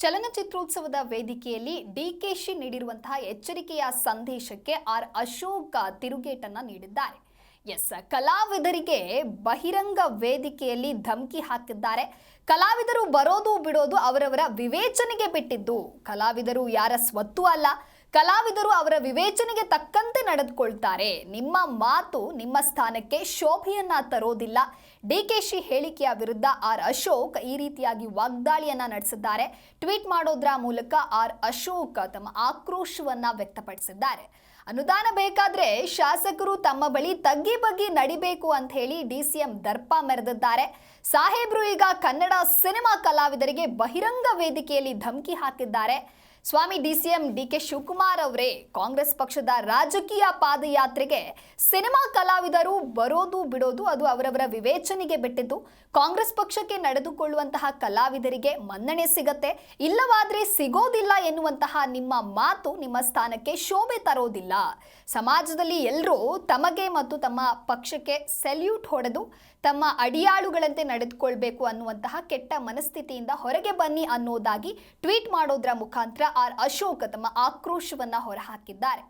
ಚಲನಚಿತ್ರೋತ್ಸವದ ವೇದಿಕೆಯಲ್ಲಿ ಡಿಕೆಶಿ ನೀಡಿರುವಂತಹ ಎಚ್ಚರಿಕೆಯ ಸಂದೇಶಕ್ಕೆ ಆರ್. ಅಶೋಕ್ ತಿರುಗೇಟನ್ನ ನೀಡಿದ್ದಾರೆ. ಎಸ್, ಕಲಾವಿದರಿಗೆ ಬಹಿರಂಗ ವೇದಿಕೆಯಲ್ಲಿ ಧಮಕಿ ಹಾಕಿದ್ದಾರೆ. ಕಲಾವಿದರು ಬರೋದು ಬಿಡೋದು ಅವರವರ ವಿವೇಚನೆಗೆ ಬಿಟ್ಟಿದ್ದು. ಕಲಾವಿದರು ಯಾರ ಸ್ವತ್ತು ಅಲ್ಲ. ಕಲಾವಿದರು ಅವರ ವಿವೇಚನೆಗೆ ತಕ್ಕಂತೆ ನಡೆದುಕೊಳ್ತಾರೆ. ನಿಮ್ಮ ಮಾತು ನಿಮ್ಮ ಸ್ಥಾನಕ್ಕೆ ಶೋಭೆಯನ್ನ ತರೋದಿಲ್ಲ. ಡಿಕೆಶಿ ಹೇಳಿಕೆಯ ವಿರುದ್ಧ ಆರ್. ಅಶೋಕ್ ಈ ರೀತಿಯಾಗಿ ವಾಗ್ದಾಳಿಯನ್ನ ನಡೆಸಿದ್ದಾರೆ. ಟ್ವೀಟ್ ಮಾಡೋದ್ರ ಮೂಲಕ ಆರ್. ಅಶೋಕ್ ತಮ್ಮ ಆಕ್ರೋಶವನ್ನ ವ್ಯಕ್ತಪಡಿಸಿದ್ದಾರೆ. ಅನುದಾನ ಬೇಕಾದ್ರೆ ಶಾಸಕರು ತಮ್ಮ ಬಳಿ ತಗ್ಗಿ ಬಗ್ಗಿ ನಡಿಬೇಕು ಅಂತ ಹೇಳಿ ಡಿಸಿಎಂ ದರ್ಪ ಮೆರೆದಿದ್ದಾರೆ. ಸಾಹೇಬ್ರು ಈಗ ಕನ್ನಡ ಸಿನಿಮಾ ಕಲಾವಿದರಿಗೆ ಬಹಿರಂಗ ವೇದಿಕೆಯಲ್ಲಿ ಧಮಕಿ ಹಾಕಿದ್ದಾರೆ. ಸ್ವಾಮಿ ಡಿಸಿಎಂ ಡಿ ಕೆ ಶಿವಕುಮಾರ್ ಅವರೇ, ಕಾಂಗ್ರೆಸ್ ಪಕ್ಷದ ರಾಜಕೀಯ ಪಾದಯಾತ್ರೆಗೆ ಸಿನಿಮಾ ಕಲಾವಿದರು ಬರೋದು ಬಿಡೋದು ಅದು ಅವರವರ ವಿವೇಚನೆಗೆ ಬಿಟ್ಟಿದ್ದು. ಕಾಂಗ್ರೆಸ್ ಪಕ್ಷಕ್ಕೆ ನಡೆದುಕೊಳ್ಳುವಂತಹ ಕಲಾವಿದರಿಗೆ ಮನ್ನಣೆ ಸಿಗತ್ತೆ. ಇಲ್ಲವಾದ್ರೆ ಸಿಗೋದಿಲ್ಲ ಎನ್ನುವಂತಹ ನಿಮ್ಮ ಮಾತು ನಿಮ್ಮ ಸ್ಥಾನಕ್ಕೆ ಶೋಭೆ ತರೋದಿಲ್ಲ. ಸಮಾಜದಲ್ಲಿ ಎಲ್ಲರೂ ತಮಗೆ ಮತ್ತು ತಮ್ಮ ಪಕ್ಷಕ್ಕೆ ಸೆಲ್ಯೂಟ್ ಹೊಡೆದು ತಮ್ಮ ಅಡಿಯಾಳುಗಳಂತೆ ನಡೆದುಕೊಳ್ಬೇಕು ಅನ್ನುವಂತಹ ಕೆಟ್ಟ ಮನಸ್ಥಿತಿಯಿಂದ ಹೊರಗೆ ಬನ್ನಿ ಅನ್ನೋದಾಗಿ ಟ್ವೀಟ್ ಮಾಡೋದ್ರ ಮುಖಾಂತರ ಆರ್ ಅಶೋಕ್ ತಮ್ಮ ಆಕ್ರೋಶವನ್ನ ಹೊರಹಾಕಿದ್ದಾರೆ.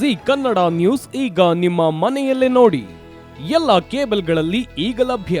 ಜಿ ಕನ್ನಡ ನ್ಯೂಸ್ ಈಗ ನಿಮ್ಮ ಮನೆಯಲ್ಲೇ ನೋಡಿ. ಎಲ್ಲ ಕೇಬಲ್ಗಳಲ್ಲಿ ಈಗ ಲಭ್ಯ.